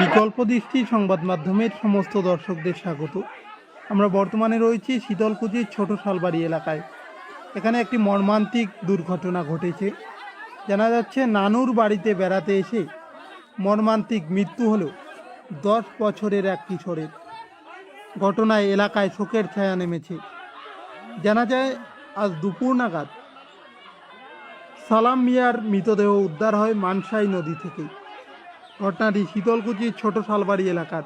বিকল্প দৃষ্টি সংবাদ মাধ্যমের সমস্ত দর্শকদের স্বাগত। আমরা বর্তমানে রয়েছি শীতলকুচির ছোট শালবাড়ি এলাকায়। এখানে একটি মর্মান্তিক দুর্ঘটনা ঘটেছে। জানা যাচ্ছে নানুর বাড়িতে বেড়াতে এসে মর্মান্তিক মৃত্যু হলো দশ বছরের এক কিশোরের। ঘটনায় এলাকায় শোকের ছায়া নেমেছে। জানা যায়, আজ দুপুর নাগাদ সালাম মিয়ার মৃতদেহ উদ্ধার হয় মানসাই নদী থেকে। ঘটনাটি শীতলকুচির ছোট শালবাড়ি এলাকার।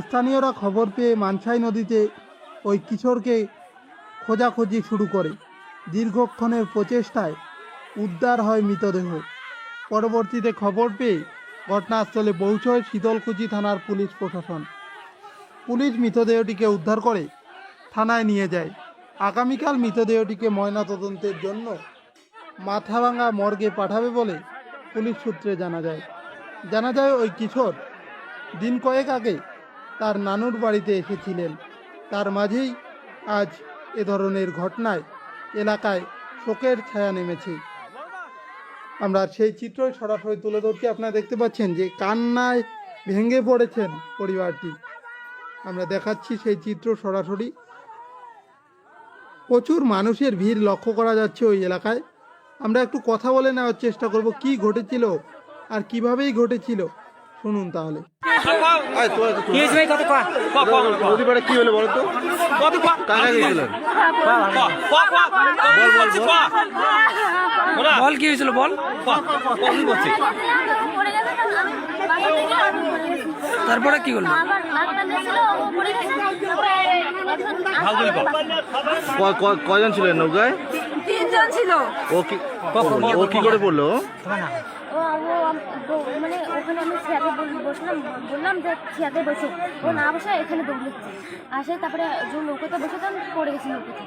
স্থানীয়রা খবর পেয়ে মানসাই নদীতে ওই কিশোরকে খোঁজাখুঁজি শুরু করে। দীর্ঘক্ষণের প্রচেষ্টায় উদ্ধার হয় মৃতদেহ। পরবর্তীতে খবর পেয়ে ঘটনাস্থলে পৌঁছয় শীতলকুচি থানার পুলিশ প্রশাসন। পুলিশ মৃতদেহটিকে উদ্ধার করে থানায় নিয়ে যায়। আগামীকাল মৃতদেহটিকে ময়নাতদন্তের জন্য মাথাভাঙা মর্গে পাঠাবে বলে পুলিশ সূত্রে জানা যায়। জানা যায় ওই কিশোর দিন কয়েক আগে তার নানুর বাড়িতে এসেছিলেন। তার মাঝেই আজ এ ধরনের ঘটনায় এলাকায় শোকের ছায়া নেমেছে। আমরা সেই চিত্রই সরাসরি তুলে ধরছি। আপনারা দেখতে পাচ্ছেন যে কান্নায় ভেঙে পড়েছেন পরিবারটি। আমরা দেখাচ্ছি সেই চিত্র সরাসরি। প্রচুর মানুষের ভিড় লক্ষ্য করা যাচ্ছে ওই এলাকায়। আমরা একটু কথা বলে নেওয়ার চেষ্টা করব, কি ঘটেছিল আর কিভাবেই ঘটেছিল শুনুন তাহলে কি হলো বলো তো কি হয়েছিল বল তারপরে কি করল ক- ক- কজন ছিলেন নৌকায় তিনজন ছিল ও কি ও কি করে পড়ল মানে ওখানে আমি চেয়ারে বসলাম বললাম যে চেয়ারে বসো। ও না বসে এখানে দৌড়চ্ছে। আসে তারপরে যে নৌকাতে বসে তো পড়ে গেছি নৌকাতে।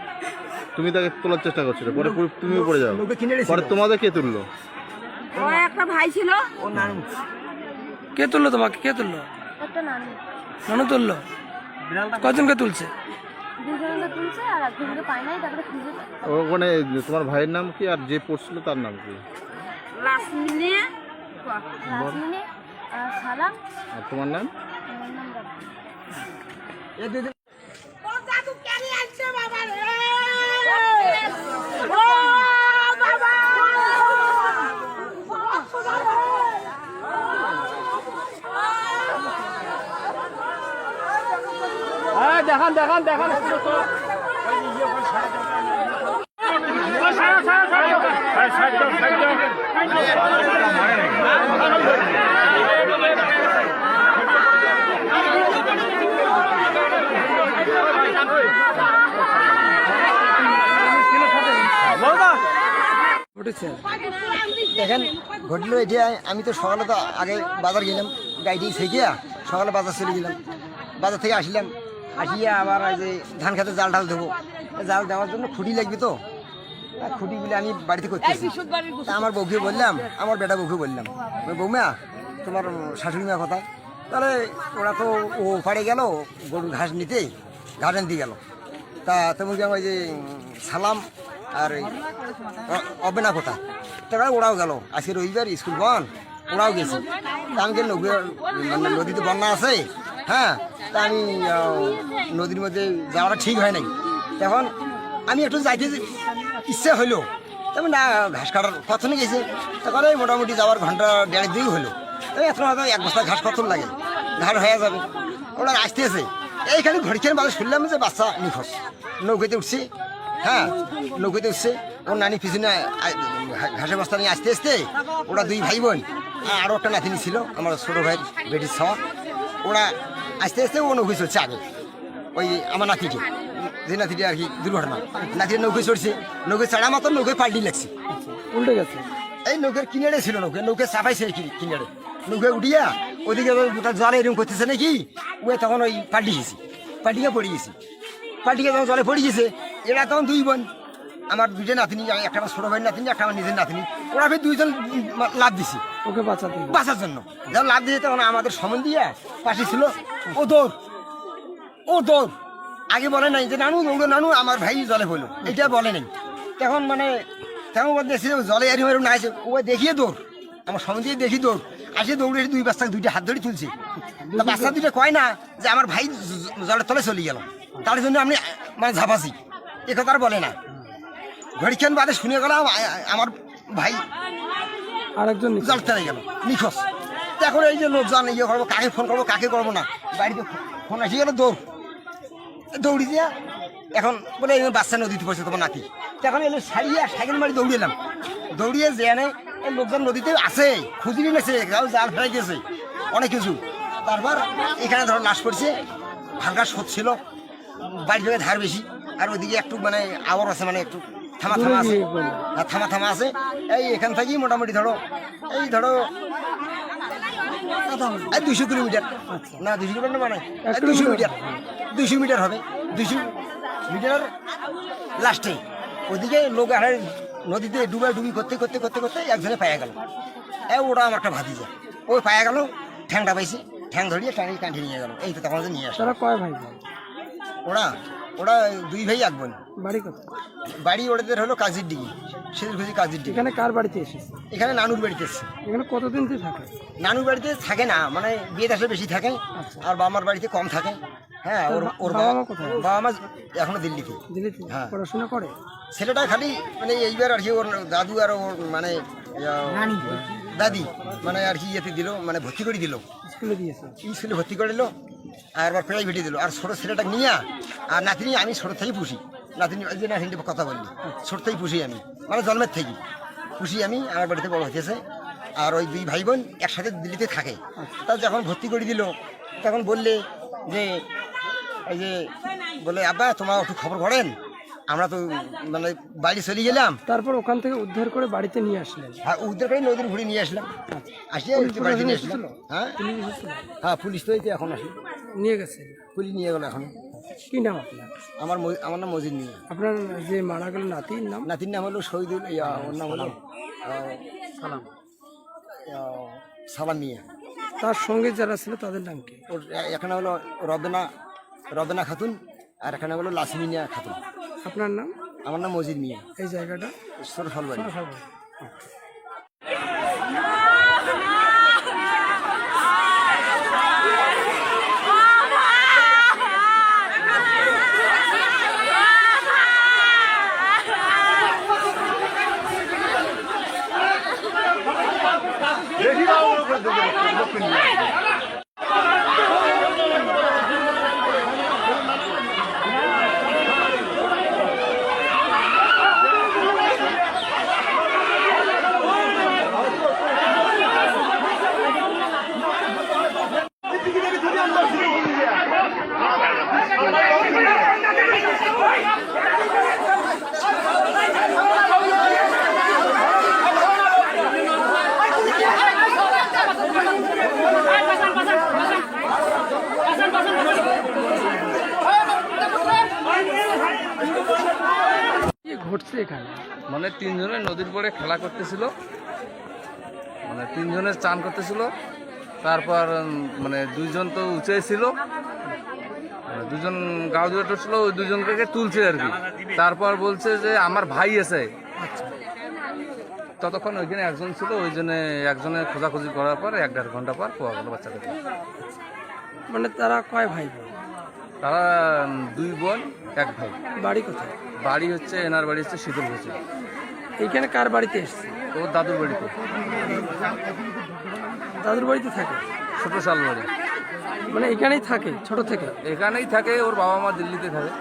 তুমি তাকে তোলার চেষ্টা করছিলে পরে তুমিও পড়ে যাও। পরে তোমাদের কে তুললো? ও একটা ভাই ছিল। কে তুললো তোমাকে? কে তুললো? একটা নানি। নানু তুললো? কজনকে তুলছে। ওখানে তোমার ভাইয়ের নাম কি? আর যে পড়ছিল তার নাম কি? রাসমিনে আর সালাম আর তোমার নাম? রাব্বি। দেখান দেখান দেখান। দেখেন, ঘটলো এটি আমি তো সকালে তো আগে বাজার গেলাম গাড়ি থেকে সকালে বাজার চলে গেলাম। বাজার থেকে আসলাম, আসিয়া আবার যে ধান খেতে জাল ঢাল দেবো। জাল দেওয়ার জন্য খুঁটি লাগবে তো। খুঁটিগুলো আমি বাড়িতে করতেছি। তা আমার বউকে বললাম আমার বেটা বউকে বললাম। বলি, বৌমা তোমার শাশুড়ি মা কোথায় তাহলে ওরা তো ও পাড়ে গেল গরুর ঘাস নিতে ঘাস আনতে গেল। তা তুমি ওই যে সালাম আর অবেনা কোথায় তারা ওরাও গেল। আজকে রবিবার স্কুল বন ওরাও গেছে। আমি গেলে মানে নদীতে বন্যা আছে হ্যাঁ? তা আমি নদীর মধ্যে যাওয়াটা ঠিক হয় নাই। তখন আমি একটু যাইতে ইচ্ছে হইল। তবে না ঘাস কাটার কতনে গেছে তখন এই মোটামুটি যাওয়ার ঘণ্টা দেড় দুই হলো তবে এখন হয়তো এক বস্তা ঘাস কত লাগে? ঘাস হয়ে যাবে। ওরা আসতেছে এইখানে ঘড়িখানে বাজে শুনলাম যে বাচ্চা নিখোঁজ। নৌকাতে উঠছে। হ্যাঁ নৌকাতে উঠছে। ওর নানি পিছনে ঘাসের বস্তা নিয়ে আসতে আসতে ওরা দুই ভাই বোন আর আরও একটা নাতিনি ছিল, আমার ছোটো ভাই বেটির ছাওয়া। ওরা আস্তে আস্তে ও নৌকায় চলছে আগে। ওই আমার নাতিটি। যে নাতিটি আর কি দুর্ঘটনা। নাতির নৌকায় চড়ছে নৌকায় চাড়া মাত্র নৌকায় পাল্টি লাগছে। উল্টে গেছে। এই নৌকার কিনারে ছিল নৌকা নৌকা চাপাইছে কি- কিনারে। নৌকায় উঠিয়া ওদিকে গোটা জলে এরকম করতেছে নাকি? ওই তখন ওই পাল্টি গেছি পাল্টিকে পড়ে গেছি। পাল্টিকে যখন জলে পড়ে গেছে এরা তখন দুই বোন আমার দুইটা নাতিনি একটা আমার ছোট ভাই নাতিনি একটা আমার নিজের নাতিনি ওরা ফের দুইজন লাভ দিছি। ওকে বাঁচাতে। বাঁচার জন্য। যখন লাভ দিয়ে তখন আমাদের সমন দিয়া পাশে ছিল ও দৌড় ও দৌড় আগে বলে নাই যে নানু দৌড়ো নানু আমার ভাই জলে হলো এটা বলে নাই। তখন মানে তেমন দেখছি জলে এরম এরম না আছে ও দেখিয়ে দৌড়। আমার দিয়ে দেখি দৌড়। আসে দৌড়ে দুই বাচ্চাকে দুইটা হাত ধরে তুলছে। তা বাচ্চা দুইটা কয় না যে আমার ভাই জলের তলে চলে গেল। তার জন্য আমি মানে ঝাপাছি। এ কথা আর বলে না। ঘড়িক্ষণ বাদে শুনে গেলাম আমার ভাই আরেকজন। জল তলে গেল নিখোঁজ। এখন এই যে লোকজন ইয়ে করব কাকে ফোন করব কাকে করব না? বাড়িতে ফোন আসি গেল দৌড়। দৌড়ি দিয়া এখন বলে এই বাচ্চা নদীতে পড়ছে তোমার নাতি। এখন এলো সারিয়ে সাইকেল মারি দৌড়ে এলাম। দৌড়িয়ে যে আনে এই লোকজন নদীতে আছে খুঁজি নেছে গাও জাল ফেলাই গেছে। অনেক কিছু। তারপর এখানে ধরো লাশ পড়ছে হালকা স্রোত ছিল বাড়ি থেকে ধার বেশি। আর ওইদিকে একটু মানে আওয়ার আছে মানে একটু থামা থামা আছে। আর থামা থামা আছে। এই এখান থেকেই মোটামুটি ধরো এই ধরো এই দুশো কিলোমিটার। না দুশো কিলোমিটার না মানে দুশো কিলোমিটার। দুশো মিটার হবে। দুশো মিটার লাস্টে ওদিকে লোক আর নদীতে ডুবা ডুবি করতে করতে করতে করতে একজনে পায়া গেল। এ ওটা আমার একটা ভাতিজা। ওই পায়া গেল ঠ্যাংটা পাইছে। ঠ্যাং ধরিয়ে টানি কাঁঠি নিয়ে গেল। এই তো তখন নিয়ে আসে তারা কয় ভাই? ওরা ওরা দুই ভাই এক বোন। বাড়ি কোথায়? বাড়ি ওদের হলো কাজির ডিগি সেদিন খুঁজি কাজির ডিগি এখানে কার বাড়িতে এসেছে? এখানে নানুর বাড়িতে এসছে। এখানে কতদিন থেকে থাকে? নানুর বাড়িতে থাকে না মানে বিয়ে দেশে বেশি থাকে। আর বাবা মার বাড়িতে কম থাকে। হ্যাঁ ওর ওর বাবা মা কোথায়? বাবা মা এখনও দিল্লিতে। দিল্লিতে? হ্যাঁ। পড়াশোনা করে? ছেলেটা খালি মানে এইবার আর কি ওর দাদু আর ওর মানে দাদি মানে আর কি ইয়েতে দিল মানে ভর্তি করে দিল। স্কুলে দিয়েছে? স্কুলে ভর্তি করে দিল আর আবার প্রাইভেটে দিল। আর ছোটো ছেলেটাকে নিয়ে আর নাতিনি আমি ছোটো থেকেই পুষি। নাতিনি যে নাতিনিটা কথা বললি। ছোটো থেকেই পুষি আমি। মানে জন্মের থেকে পুষি আমি আমার বাড়িতে বড় হয়েছে আর ওই দুই ভাই বোন একসাথে দিল্লিতে থাকে। তা যখন ভর্তি করে দিল তখন বললে যে এই যে বলে আব্বা তোমার একটু খবর করেন। আমরা তো মানে বাড়ি চলে গেলাম। তারপর ওখান থেকে উদ্ধার করে বাড়িতে নিয়ে আসলেন। হ্যাঁ উদ্ধার করে নদীর ঘুরে নিয়ে আসলাম। আসিয়ে পুলিশ বাড়িতে নিয়ে আসলাম। হ্যাঁ? পুলিশ হ্যাঁ পুলিশ তো এখন আসি। নিয়ে গেছে? পুলিশ নিয়ে গেল এখন। কি নাম আপনার? আমার আমার নাম মজিদ নিয়ে আপনার যে মারা গেল নাতির নাম? নাতির নাম হলো শহীদুল ইয়া ওর নাম হলো সালাম। সালাম মিয়া। তার সঙ্গে যারা ছিল তাদের নাম কি? ওর এখানে হলো রবেনা রবেনা খাতুন আর এখানে হলো লাসমিনিয়া খাতুন। আপনার নাম? আমার নাম মজিদ মিয়া। এই জায়গাটা? সর ফলবাড়ি কি ঘটছে এখানে? মানে তিনজনে নদীর পরে খেলা করতেছিল। মানে তিনজনে চান করতেছিল। তারপর মানে দুইজন তো উঁচে ছিল মানে দুজন গাও দূরে ছিল ওই দুজনকে তুলছে আর কি। তারপর বলছে যে আমার ভাই আছে। ততক্ষণ ওইখানে একজন ছিল ওই জন্য একজনে খোঁজাখুঁজি করার পর এক দেড় ঘণ্টা পর পাওয়া গেল বাচ্চাটাকে মানে তারা কয় ভাই তারা দুই বোন এক ভাই। বাড়ি কোথায়? বাড়ি হচ্ছে এনার বাড়ি হচ্ছে শীতল হচ্ছে এইখানে কার বাড়িতে এসছে? ওর দাদুর বাড়িতে। দাদুর বাড়িতে থাকে? ছোট শাল বাড়ি। মানে এখানেই থাকে ছোট থেকে? এখানেই থাকে ওর বাবা মা দিল্লিতে থাকে।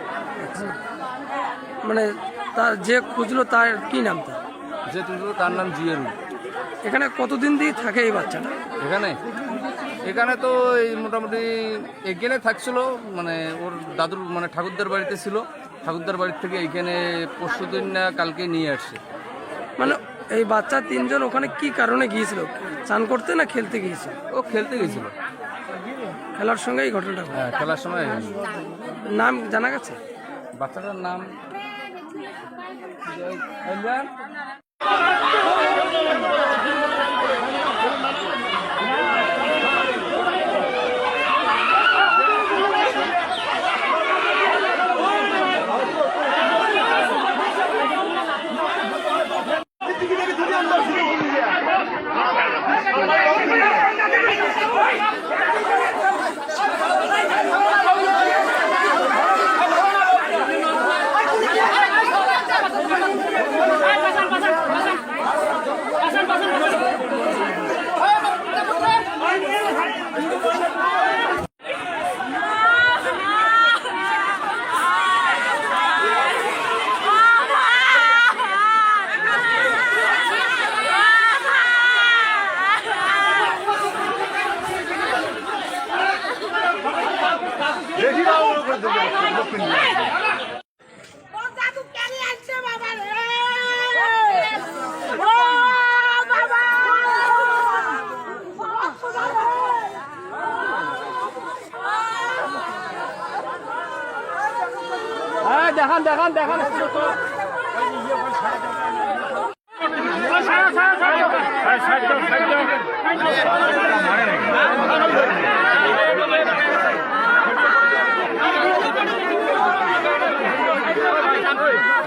মানে তার যে খুঁজলো তার কি নাম তার? যে তুলছিল তার নাম জিয়ারু এখানে কতদিন দিয়ে থাকে এই বাচ্চাটা? এখানে এখানে তো এই মোটামুটি এখানে থাকছিল মানে ওর দাদুর মানে ঠাকুরদার বাড়িতে ছিল। ঠাকুরদার বাড়ির থেকে এখানে পরশু দিন না কালকে নিয়ে আসছে। মানে এই বাচ্চা তিনজন ওখানে কি কারণে গিয়েছিল? চান করতে না খেলতে গিয়েছিল? ও খেলতে গিয়েছিল। খেলার সঙ্গে এই ঘটনাটা হ্যাঁ খেলার সময় নাম জানা গেছে? বাচ্চাটার নাম? দেখান দেখান দেখান সাইড সাইড দাও Yeah.